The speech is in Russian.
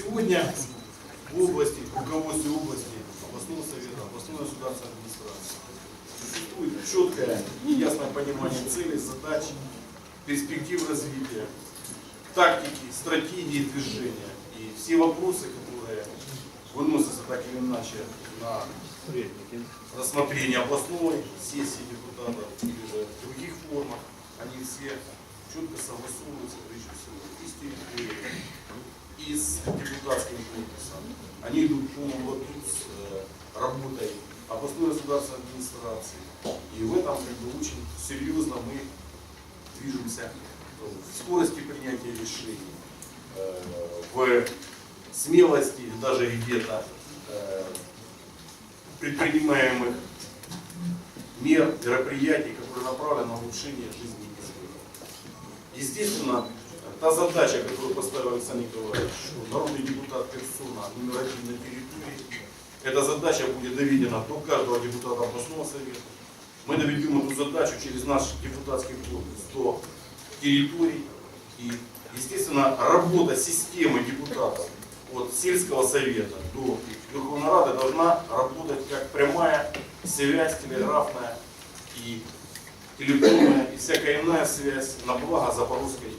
Сегодня в области, в руководстве области, областного совета, областной государственной администрации существует четкое и ясное понимание целей, задач, перспектив развития, тактики, стратегии движения. И все вопросы, которые выносятся так или иначе на рассмотрение областной сессии депутатов или же в других формах, они все четко согласовываются, прежде всего, и с депутатским корпусом. Они идут по ладу с э, работой областной государственной администрации. И в этом как бы, очень серьезно мы движемся в скорости принятия решений, э, в смелости даже где-то э, предпринимаемых мер, мероприятий, которые направлены на улучшение жизни населения. Естественно, та задача, которую поставил Александр Николаевич, что народный депутат персона на территории, эта задача будет доведена до каждого депутата областного совета. Мы доведем эту задачу через наш депутатский корпус до территорий. И, естественно, работа системы депутатов от сельского совета до Верховной Рады должна работать как прямая связь телеграфная и электронная и всякая иная связь на благо Запорожской